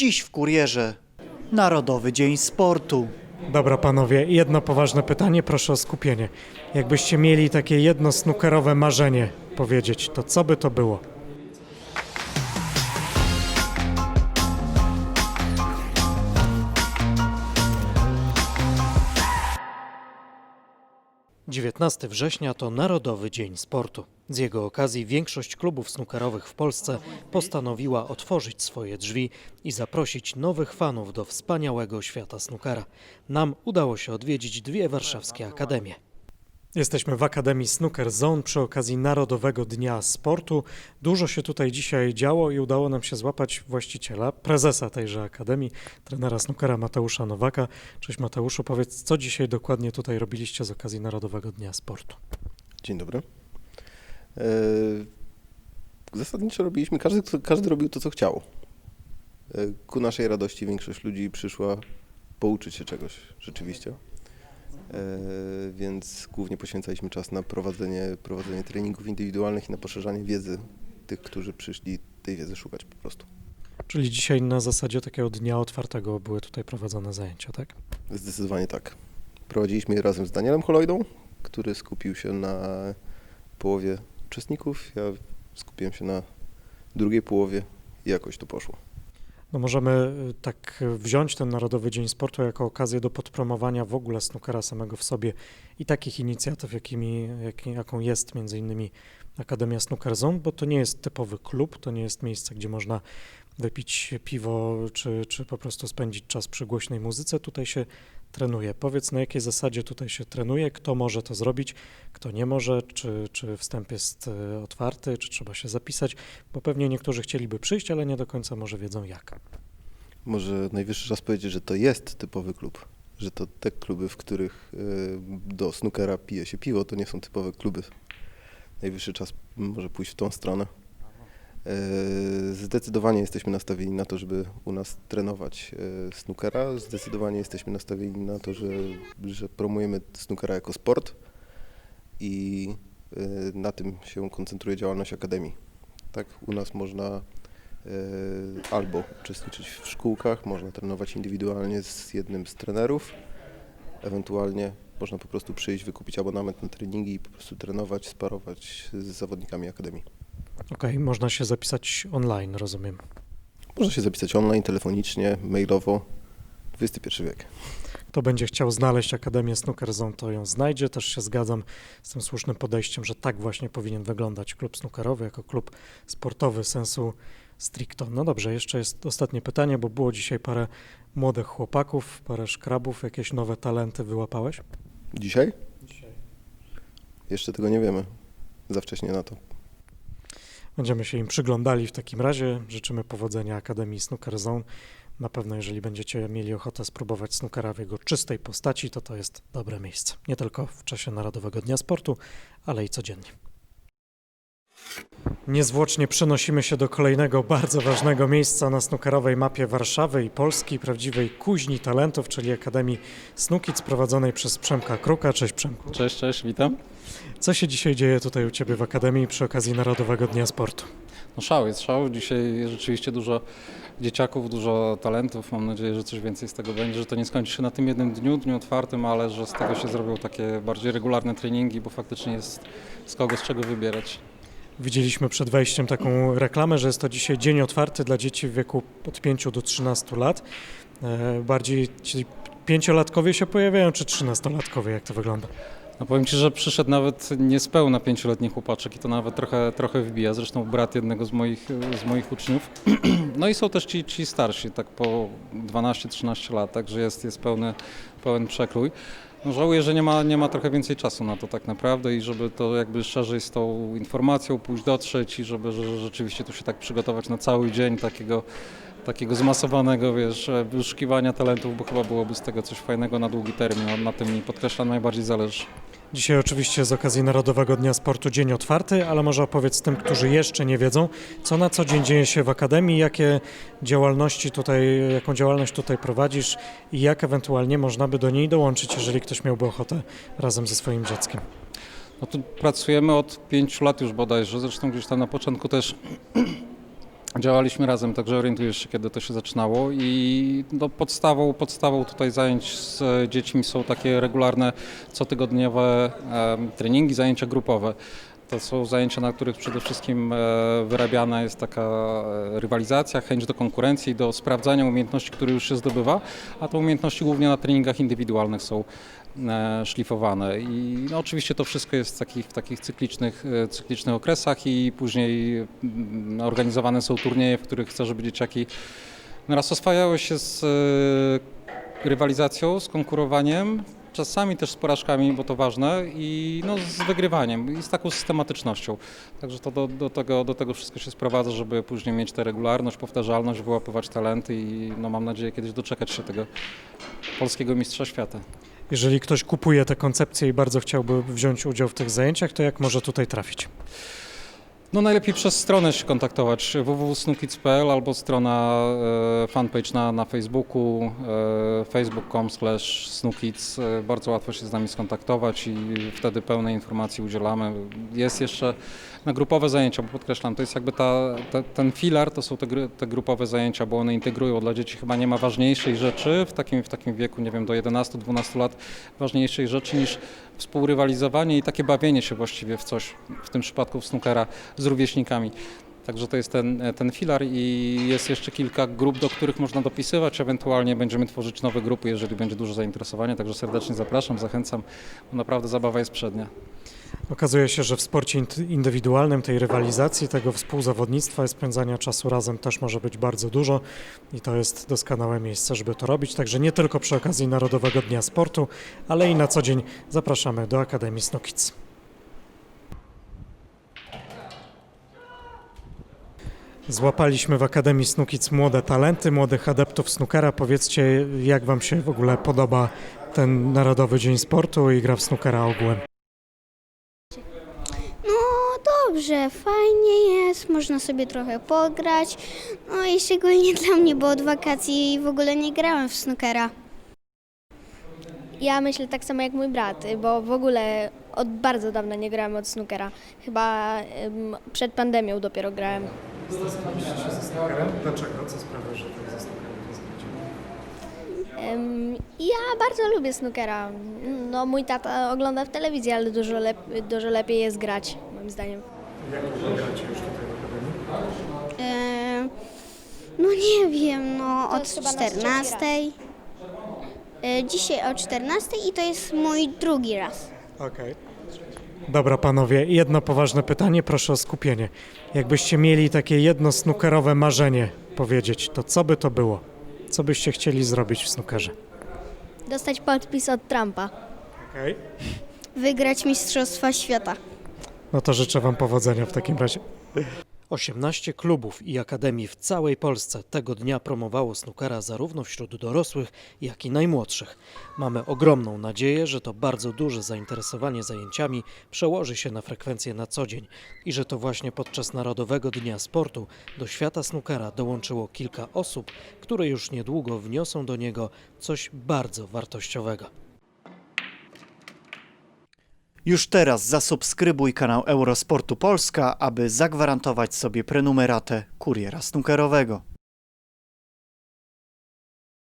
Dziś w kurierze Narodowy Dzień Sportu. Dobra panowie, jedno poważne pytanie, proszę o skupienie. Jakbyście mieli takie jedno snookerowe marzenie powiedzieć, to co by to było? Dziewiętnasty września to Narodowy Dzień Sportu. Z jego okazji większość klubów snookerowych w Polsce postanowiła otworzyć swoje drzwi i zaprosić nowych fanów do wspaniałego świata snookera. Nam udało się odwiedzić dwie warszawskie akademie. Jesteśmy w Akademii Snooker Zone przy okazji Narodowego Dnia Sportu. Dużo się tutaj dzisiaj działo i udało nam się złapać właściciela, prezesa tejże akademii, trenera snookera Mateusza Nowaka. Cześć Mateuszu, powiedz, co dzisiaj dokładnie tutaj robiliście z okazji Narodowego Dnia Sportu? Dzień dobry. E, Zasadniczo robiliśmy, każdy, każdy robił to, co chciał. E, Ku naszej radości większość ludzi przyszła pouczyć się czegoś rzeczywiście. E, Więc głównie poświęcaliśmy czas na prowadzenie, prowadzenie treningów indywidualnych i na poszerzanie wiedzy tych, którzy przyszli tej wiedzy szukać po prostu. Czyli dzisiaj na zasadzie takiego dnia otwartego były tutaj prowadzone zajęcia, tak? Zdecydowanie tak. Prowadziliśmy je razem z Danielem Holojdą, który skupił się na połowie uczestników. Ja skupiłem się na drugiej połowie i jakoś to poszło. No możemy y, tak wziąć ten Narodowy Dzień Sportu jako okazję do podpromowania w ogóle snookera samego w sobie i takich inicjatyw, jakimi, jak, jaką jest między innymi Akademia Snooker Zone, bo to nie jest typowy klub, to nie jest miejsce, gdzie można wypić piwo czy, czy po prostu spędzić czas przy głośnej muzyce. Tutaj się trenuje. Powiedz, na jakiej zasadzie tutaj się trenuje, kto może to zrobić, kto nie może, czy, czy wstęp jest y, otwarty, czy trzeba się zapisać, bo pewnie niektórzy chcieliby przyjść, ale nie do końca może wiedzą jak. Może najwyższy czas powiedzieć, że to jest typowy klub. Że to te kluby, w których y, do snookera pije się piwo, to nie są typowe kluby. Najwyższy czas może pójść w tą stronę. Y, Zdecydowanie jesteśmy nastawieni na to, żeby u nas trenować y, snookera. Zdecydowanie jesteśmy nastawieni na to, że, że promujemy snookera jako sport i y, na tym się koncentruje działalność Akademii. Tak, u nas można albo uczestniczyć w szkółkach, można trenować indywidualnie z jednym z trenerów, ewentualnie można po prostu przyjść, wykupić abonament na treningi i po prostu trenować, sparować z zawodnikami Akademii. Okej, można się zapisać online, rozumiem. Można się zapisać online, telefonicznie, mailowo. XXI wiek. Kto będzie chciał znaleźć Akademię Snooker Zone, to ją znajdzie. Też się zgadzam z tym słusznym podejściem, że tak właśnie powinien wyglądać klub snookerowy, jako klub sportowy sensu stricto. No dobrze, jeszcze jest ostatnie pytanie, bo było dzisiaj parę młodych chłopaków, parę szkrabów, jakieś nowe talenty wyłapałeś? Dzisiaj? Jeszcze tego nie wiemy. Za wcześnie na to. Będziemy się im przyglądali w takim razie. Życzymy powodzenia Akademii Snooker Zone. Na pewno, jeżeli będziecie mieli ochotę spróbować snookera w jego czystej postaci, to to jest dobre miejsce. Nie tylko w czasie Narodowego Dnia Sportu, ale i codziennie. Niezwłocznie przenosimy się do kolejnego bardzo ważnego miejsca na snookerowej mapie Warszawy i Polski, prawdziwej kuźni talentów, czyli Akademii Snookic prowadzonej przez Przemka Kruka. Cześć Przemku. Cześć, cześć, witam. Co się dzisiaj dzieje tutaj u Ciebie w Akademii przy okazji Narodowego Dnia Sportu? No szał jest szał. Dzisiaj jest rzeczywiście dużo dzieciaków, dużo talentów. Mam nadzieję, że coś więcej z tego będzie, że to nie skończy się na tym jednym dniu, dniu otwartym, ale że z tego się zrobią takie bardziej regularne treningi, bo faktycznie jest z kogo z czego wybierać. Widzieliśmy przed wejściem taką reklamę, że jest to dzisiaj dzień otwarty dla dzieci w wieku od 5 do 13 lat. E, Bardziej ci pięciolatkowie się pojawiają, czy trzynastolatkowie, jak to wygląda? No powiem Ci, że przyszedł nawet niespełna pięcioletni chłopaczek i to nawet trochę, trochę wybija. Zresztą brat jednego z moich, z moich uczniów. No i są też ci, ci starsi, tak po 12-13 lat, także jest, jest pełny, pełen przekrój. No żałuję, że nie ma, nie ma trochę więcej czasu na to tak naprawdę i żeby to jakby szerzej z tą informacją pójść, dotrzeć i żeby że rzeczywiście tu się tak przygotować na cały dzień takiego, takiego zmasowanego, wiesz, wyszukiwania talentów, bo chyba byłoby z tego coś fajnego na długi termin. Na tym mi podkreślam najbardziej zależy. Dzisiaj oczywiście z okazji Narodowego Dnia Sportu dzień otwarty, ale może opowiedz tym, którzy jeszcze nie wiedzą, co na co dzień dzieje się w Akademii, jakie działalności tutaj, jaką działalność tutaj prowadzisz i jak ewentualnie można by do niej dołączyć, jeżeli ktoś miałby ochotę razem ze swoim dzieckiem. No tu pracujemy od pięciu lat już bodajże, zresztą gdzieś tam na początku też Działaliśmy razem, także orientujesz się, kiedy to się zaczynało i no, podstawą, podstawą tutaj zajęć z dziećmi są takie regularne, cotygodniowe em, treningi, zajęcia grupowe. To są zajęcia, na których przede wszystkim e, wyrabiana jest taka e, rywalizacja, chęć do konkurencji, do sprawdzania umiejętności, które już się zdobywa, a te umiejętności głównie na treningach indywidualnych są e, szlifowane. I no, oczywiście to wszystko jest w takich, w takich cyklicznych, cyklicznych okresach i później mm, organizowane są turnieje, w których chcę, żeby dzieciaki no, raz oswajały się z rywalizacją, z konkurowaniem, czasami też z porażkami, bo to ważne, i no, z wygrywaniem i z taką systematycznością. Także to do, do, tego, do tego wszystko się sprowadza, żeby później mieć tę regularność, powtarzalność, wyłapywać talenty i no, mam nadzieję kiedyś doczekać się tego polskiego mistrza świata. Jeżeli ktoś kupuje te koncepcje i bardzo chciałby wziąć udział w tych zajęciach, to jak może tutaj trafić? No najlepiej przez stronę się kontaktować www.snookids.pl albo strona e, fanpage na, na Facebooku e, facebook.com slash. E, Bardzo łatwo się z nami skontaktować i wtedy pełnej informacji udzielamy. Jest jeszcze na grupowe zajęcia, bo podkreślam, to jest jakby ta, ten filar, to są te, te grupowe zajęcia, bo one integrują dla dzieci chyba nie ma ważniejszej rzeczy w takim, w takim wieku, nie wiem, do 11-12 lat, ważniejszej rzeczy niż współrywalizowanie i takie bawienie się właściwie w coś, w tym przypadku w snookera z rówieśnikami. Także to jest ten, ten filar i jest jeszcze kilka grup, do których można dopisywać. Ewentualnie będziemy tworzyć nowe grupy, jeżeli będzie dużo zainteresowania. Także serdecznie zapraszam, zachęcam, bo naprawdę zabawa jest przednia. Okazuje się, że w sporcie indywidualnym tej rywalizacji, tego współzawodnictwa i spędzania czasu razem też może być bardzo dużo i to jest doskonałe miejsce, żeby to robić. Także nie tylko przy okazji Narodowego Dnia Sportu, ale i na co dzień zapraszamy do Akademii Snokic. Złapaliśmy w Akademii Snukic młode talenty, młodych adeptów snookera. Powiedzcie, jak Wam się w ogóle podoba ten Narodowy Dzień Sportu i gra w snookera ogółem? No dobrze, fajnie jest, można sobie trochę pograć. No i szczególnie dla mnie, bo od wakacji w ogóle nie grałem w snookera. Ja myślę tak samo jak mój brat, bo w ogóle od bardzo dawna nie grałem od snookera. Chyba em, przed pandemią dopiero grałem. Dlaczego? Co sprawia, że tak ze snookerem Ja bardzo lubię snookera. No, mój tata ogląda w telewizji, ale dużo, lep dużo lepiej jest grać, moim zdaniem. Jak długo gracie już tutaj w Akademii? E, no nie wiem, no od jest chyba nasz trzeci 14. E, dzisiaj o 14 i to jest mój drugi raz. Okej. Dobra, panowie, jedno poważne pytanie, proszę o skupienie. Jakbyście mieli takie jedno snookerowe marzenie powiedzieć, to co by to było? Co byście chcieli zrobić w snookerze? Dostać podpis od Trumpa. Okej. Wygrać Mistrzostwa Świata. No to życzę wam powodzenia w takim razie. 18 klubów i akademii w całej Polsce tego dnia promowało snookera zarówno wśród dorosłych, jak i najmłodszych. Mamy ogromną nadzieję, że to bardzo duże zainteresowanie zajęciami przełoży się na frekwencję na co dzień i że to właśnie podczas Narodowego Dnia Sportu do świata snookera dołączyło kilka osób, które już niedługo wniosą do niego coś bardzo wartościowego. Już teraz zasubskrybuj kanał Eurosportu Polska, aby zagwarantować sobie prenumeratę kuriera snookerowego.